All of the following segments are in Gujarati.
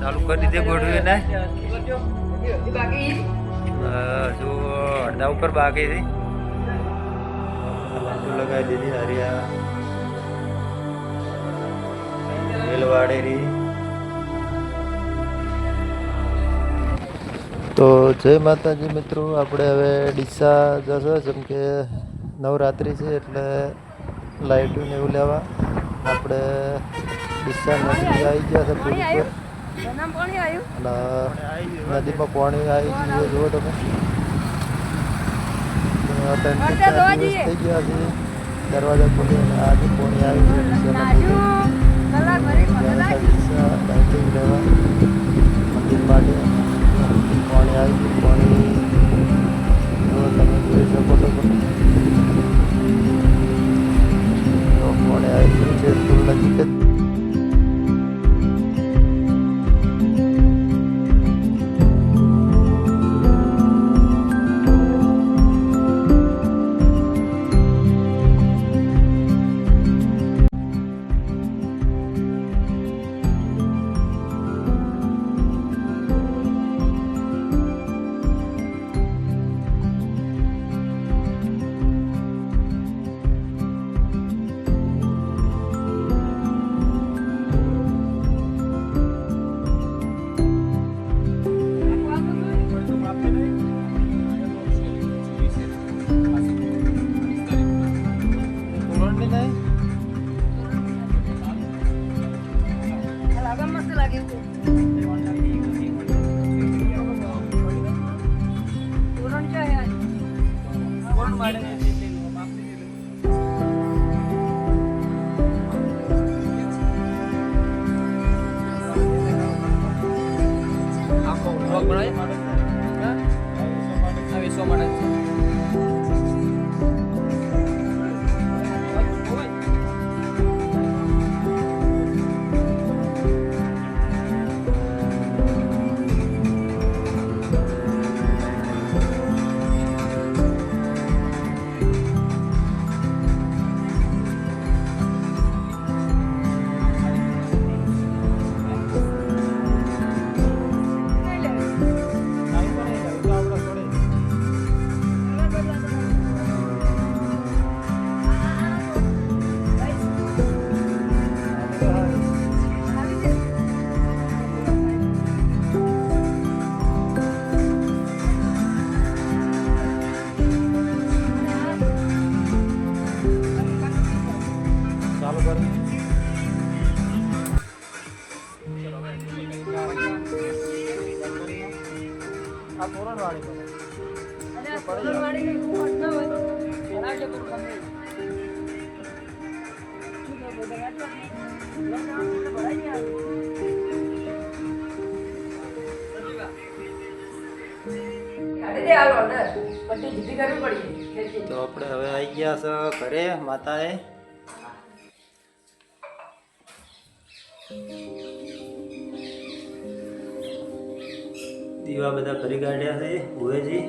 ચાલુ કરી દીધી ગોઠવી ને. બાકી જો અડધા ઉપર બાકી હતી લગાવી દીધી હરિયા. વેલ તો જય માતાજી મિત્રો આપણે હવે ડીસા જશો જેમ કે નવરાત્રિ છે એટલે લાઇટું ને એવું લેવા. આપણે ડીસા નદી આવી ગયા છે પર પાણી આવ્યું નદીમાં પાણી આવી ગયું જુઓ તમે. થઈ ગયા છે દરવાજા ખોલી આજે પાણી આવી ગયું મંદિર માટે. પાણી આવી ગયું પાણી. જો તમે જોઈ શકો છો. તો પાણી આવી ગયું છે તો આપણે હવે આવી ગયા છે ઘરે માતાએ. દીવા બધા કરી કાઢ્યા છે બધી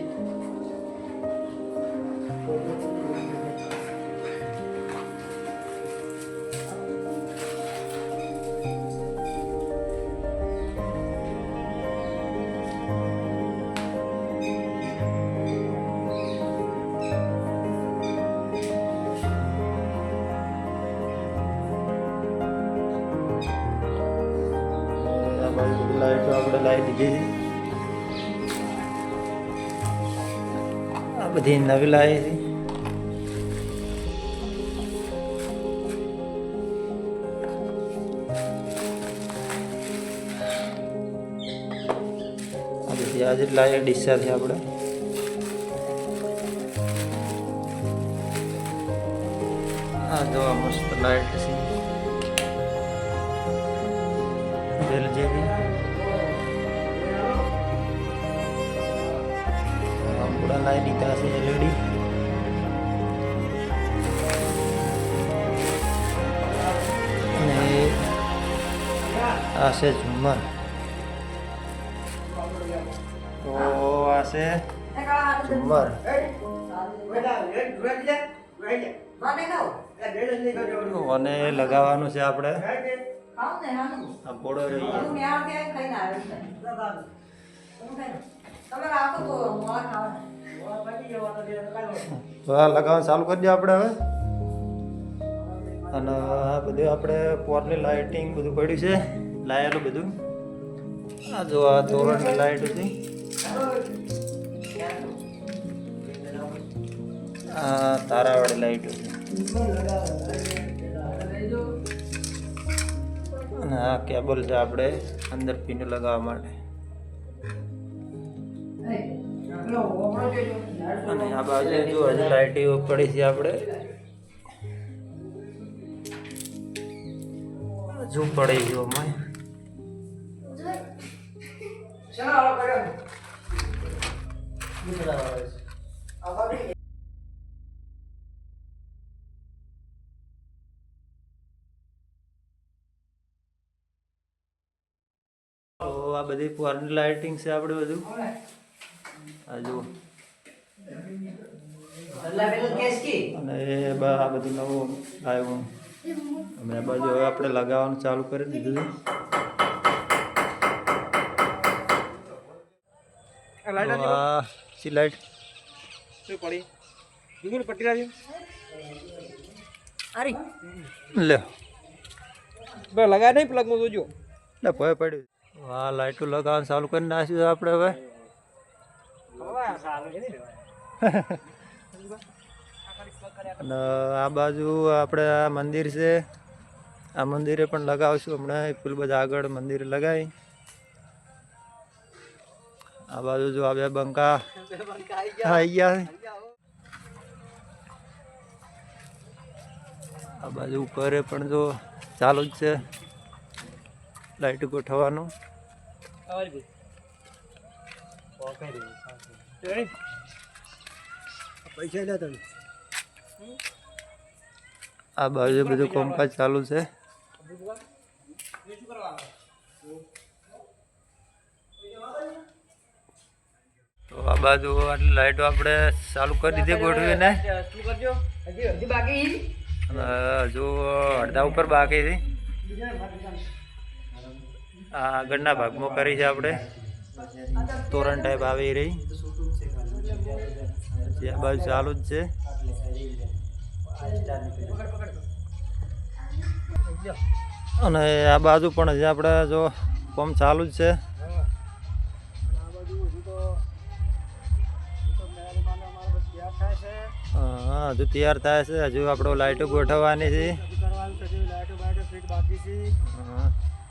લાઈટો આપણે લાઈટ દીધી બધી નવી લાવી આ આજે લાવીએ ડીસાથી આપણે આ મસ્ત લાઈટ છે. બેલ જેવી પૂરા લાવી દીધા છે એલઈડી અને આ છે ઝુમ્મર તો આ છે અને લગાવવાનું છે આપણે આ પોળો રહી આ લગાવવાનું ચાલુ કરી દઈએ આપણે હવે. અને આ બધું આપણે પોરની લાઇટિંગ બધું પડ્યું છે. લાયેલું બધું. આ જો આ તોરણની લાઇટ હતી. આ તારાવાળી લાઇટ હતી. અને આ કેબલ છે આપણે અંદર પીને લગાવવા માટે. અને આ બાજુ જો હજી લાઇટ પડી છે આપણે. હજુ પડી ગયો અમે આ બધી પોરની લાઇટિંગ છે આપણે બધું આ જુઓ. અને એ બા આ બધું નવું આવ્યું અમે આ બાજુ હવે આપણે લગાવવાનું ચાલુ કરી દીધું છે. લાઈટ લગાય નહીં પ્લગમાં જોજો. લે ભય પડ્યું હા લાઈટો લગાવવાનું ચાલુ કરી નાખ્યું આપણે હવે. અને આ બાજુ આપણે આ મંદિર છે. આ મંદિરે પણ લગાવશું હમણાં. ફૂલ બધા આગળ મંદિર લગાવી આ બાજુ જો આ બે બંકા આવી ગયા. આ બાજુ ઉપર પણ જો ચાલુ જ છે. લાઈટ ગોઠવવાનું. આ બાજુ બધું કામકાજ ચાલુ છે. તો આ બાજુ આટલી લાઈટો આપણે ચાલુ કરી દીધી ગોઠવીને. અને હજુ અડધા ઉપર બાકી છે. આ આગળના ભાગમાં કરી છે આપણે. તોરણ ટાઈપ આવી રહી. આ બાજુ ચાલુ જ છે. અને આ બાજુ પણ હજી આપણે જો પંપ ચાલુ જ છે. હા હજુ તૈયાર થાય છે. હજુ આપણો લાઈટો ગોઠવવાની છે. હા.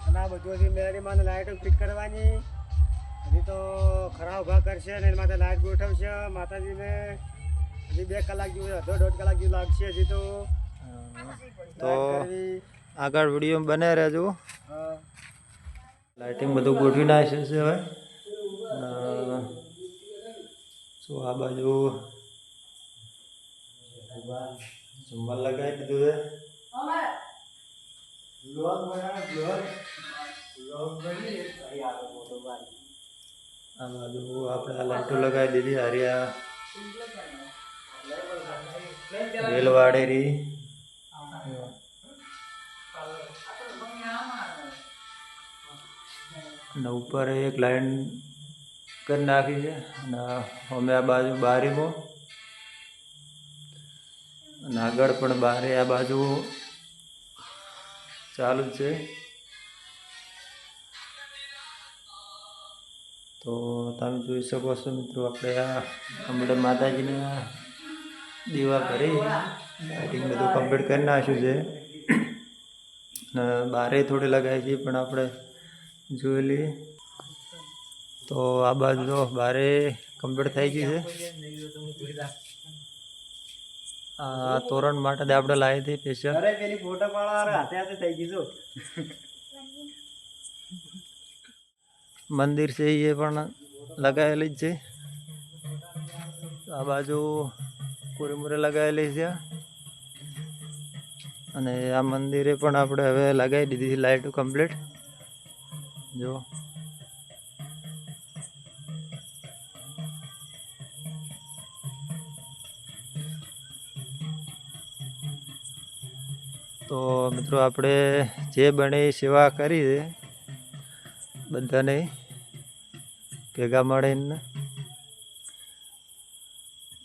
અને આ બધું હજી મેરીમાં લાઇટો ફિટ કરવાની. હજી તો ખરા ઊભા કરશે અને એના માટે લાઇટ ગોઠવશે. માતાજીને હજી બે કલાક જેવું અડધો દોઢ કલાક જેવું લાગશે હજી તો. તો આગળ વીડિયો બને રહેજો. લાઇટિંગ બધું ગોઠવી નાખ્યું છે હવે. શું આ બાજુ? ઝુમ્મર લગાવી દીધું છે. આ બાજુ આપણે આ લાઈટો લગાવી દીધી, હરિયા. રેલવાડેરી અને ઉપર એક લાઈન કરી નાખી છે. અને અમે આ બાજુ બારીમાં. અને આગળ પણ બારે આ બાજુ ચાલુ છે. તો તમે જોઈ શકો છો મિત્રો, આપણે આ હમણાં માતાજીને દીવા કરી લાઇટિંગ બધું કમ્પ્લીટ કરી નાખ્યું છે. અને બારે થોડી લગાવી છે, પણ આપણે જોઈ લઈએ. તો આ બાજુ જો બારે કમ્પ્લીટ થઈ ગયું છે. આ તોરણ માટે આપણે લાવી હતી સ્પેશિયલ ફોટો પાડવા હાથે હાથે થઈ ગયું મંદિર છે એ પણ લગાવેલી જ છે. આ બાજુ કુરમુરે લગાવેલી છે. અને આ મંદિરે પણ આપણે હવે લગાવી દીધી છે લાઇટ કમ્પ્લીટ. જો. તો મિત્રો આપણે જે બને સેવા કરી છે. બધાને ભેગા મળીને.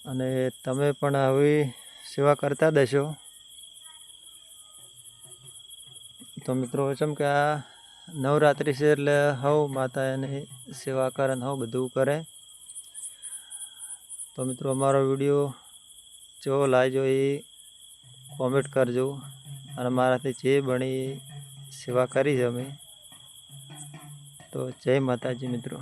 અને તમે પણ આવી સેવા કરતા દેશો. તો મિત્રો, ચમ કે આ નવરાત્રિ છે એટલે હવ માતા એની સેવા કરે ને હવ બધું કરે. તો મિત્રો, અમારો વીડિયો જો લાગજો એ કોમેન્ટ કરજો. અને મારાથી જે બની સેવા કરી છે અમે. તો જય માતાજી મિત્રો.